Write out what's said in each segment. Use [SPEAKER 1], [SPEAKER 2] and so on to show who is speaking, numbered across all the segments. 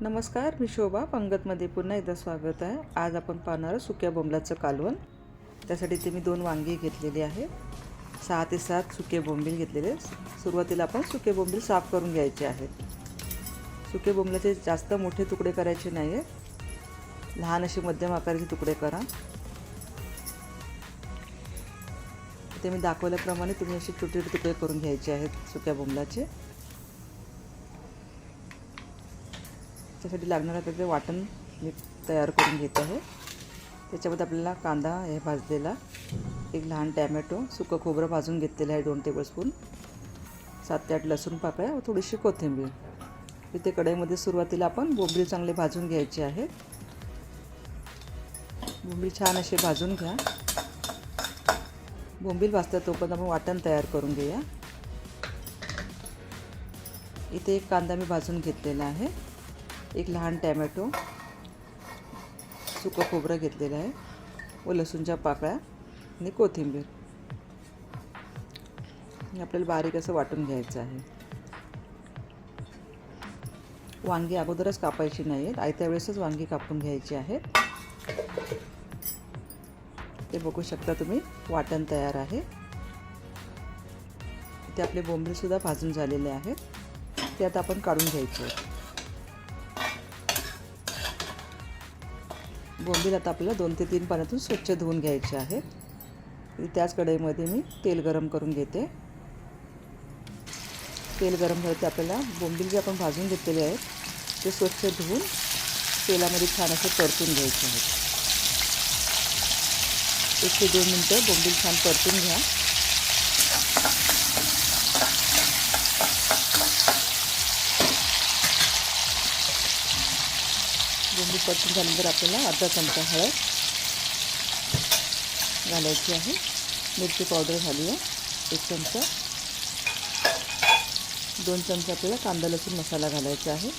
[SPEAKER 1] नमस्कार मी शोभा. पंगतमध्ये पुन्हा एकदा स्वागत आहे. आज आपण पाहणार आहोत सुक्या बोंबलाचं कालवण. त्यासाठी ते मी दोन वांगी घेतलेली आहे सहा ते सात सुके बोंबील घेतलेले सुरुवातीला आपण सुके बोंबील साफ करून घ्यायचे आहेत. सुके बोंबलाचे जास्त मोठे तुकडे करायचे नाही आहेत लहान असे मध्यम आकाराचे तुकडे करा. ते मी दाखवल्याप्रमाणे तुम्ही असे छोटे छोटे तुकडे करून घ्यायचे आहेत सुक्या बोंबलाचे. त्यासाठी लागणारं त्याचं वाटण मी तयार करून घेत आहे. त्याच्यामध्ये आपल्याला कांदा हे भाजलेला एक लहान टॅमॅटो सुकं खोबरं भाजून घेतलेलं आहे दोन टेबलस्पून सात ते आठ लसूण पाकळ्या व थोडीशी कोथिंबीर. इथे कढईमध्ये सुरुवातीला आपण बोंबील चांगले भाजून घ्यायचे आहे बोंबील छान असे भाजून घ्या. बोंबील भाजतात तोपर्यंत आपण वाटण तयार करून घेऊया. इथे एक कांदा मी भाजून घेतलेला आहे. एक लहान टॅमॅटो सुकं खोबरं घेतलेलं आहे व लसूणच्या पाकळ्या आणि कोथिंबीर. हे आपल्याला बारीक असं वाटून घ्यायचं आहे. वांगी अगोदरच कापायची नाही आहेत आयत्या वेळेसच वांगी कापून घ्यायची आहेत. ते बघू शकता तुम्ही वाटण तयार आहे. ते आपले बोंबीलसुद्धा भाजून झालेले आहेत. ते आता आपण काढून घ्यायचे आहेत. बोंबील आता आपल्याला दोन ते तीन पाण्यातून स्वच्छ धुवून घ्यायचे आहेत. त्याच कढईमध्ये मी तेल गरम करून घेते. तेल गरम झालं ते आपल्याला बोंबील जे आपण भाजून घेतलेले आहेत ते स्वच्छ धुवून तेलामध्ये छान असे परतून घ्यायचे आहेत. एक ते दोन मिनटं बोंबील छान परतून घ्या. बोंबील परतून झाल्यानंतर आपल्याला अर्धा चमचा हळद घालायची आहे. मिरची पावडर घालूया एक चमचा. दोन चमचा आपल्याला कांदा लसूण मसाला घालायचा आहे.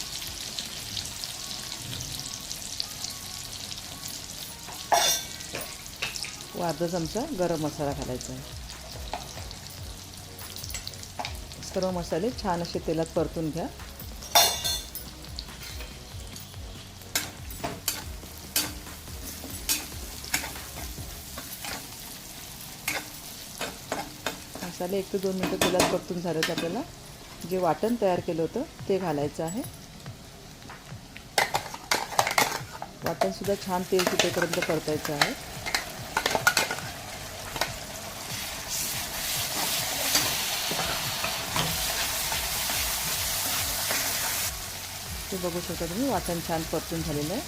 [SPEAKER 1] व अर्धा चमचा गरम मसाला घालायचा आहे. सर्व मसाले छान असे तेलात परतून घ्या. मसाले एक ते दोन मिनटं तेलात परतून झालं तर आपल्याला. जे वाटण तयार केलं होतं ते घालायचं आहे. वाटणसुद्धा छान तेल सुटेपर्यंत परतायचं आहे. ते बघू शकता तुम्ही वाटण छान परतून झालेलं आहे.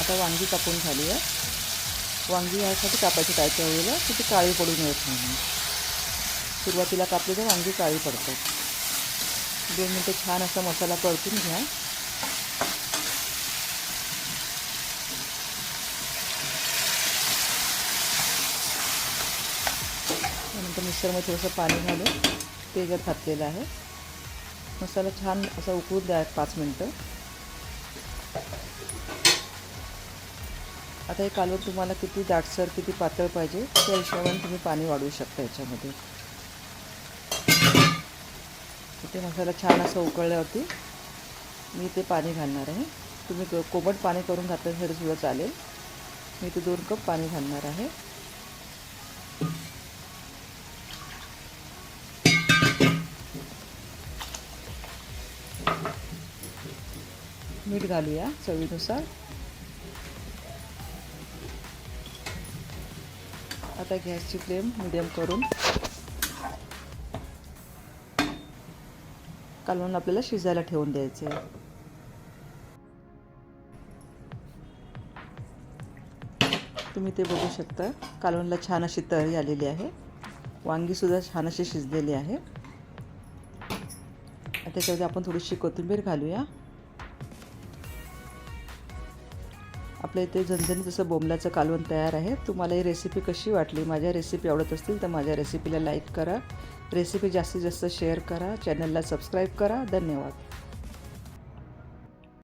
[SPEAKER 1] आता वांगी कापून झाली आहे. वांगी यासाठी कापायची काय वेळेला की ती काळी पडू नयेत म्हणून. सुरुवातीला कापली तर वांगी काळी पडतात. दोन मिनटं छान असा मसाला परतून घ्या. त्यानंतर मिक्सरमध्ये थोडंसं पाणी घालून ते जर घातलेलं आहे. मसाला छान असा उकळून द्या पाच मिनटं. आता हे कालवण तुम्हाला किती दाटसर किती पातळ पाहिजे त्या हिशोबाने तुम्ही पाणी वाढवू शकता याच्यामध्ये. इथे मसाला छान असं उकळल्यावरती मी इथे पाणी घालणार आहे. तुम्ही कोमट पाणी करून घातलं तरीसुद्धा चालेल. मी इथे दोन कप पाणी घालणार आहे. मीठ घालूया चवीनुसार. आता गॅसची फ्लेम मिडियम करून कालवण आपल्याला शिजायला ठेवून द्यायचे. तुम्ही ते बघू शकता. कालवणला छान अशी तळी आलेली आहे. वांगीसुद्धा छान अशी शिजलेली आहे. त्याच्यामध्ये आपण थोडीशी कोथिंबीर घालूया. आपल्या इथे झणझणीत जसं बोंबल्याचं कालवण तयार आहे. तुम्हाला ही रेसिपी कशी वाटली? माझ्या रेसिपी आवडत असतील तर माझ्या रेसिपीला लाईक करा. रेसिपी जास्तीत जास्त शेअर करा. चॅनलला सबस्क्राईब करा. धन्यवाद.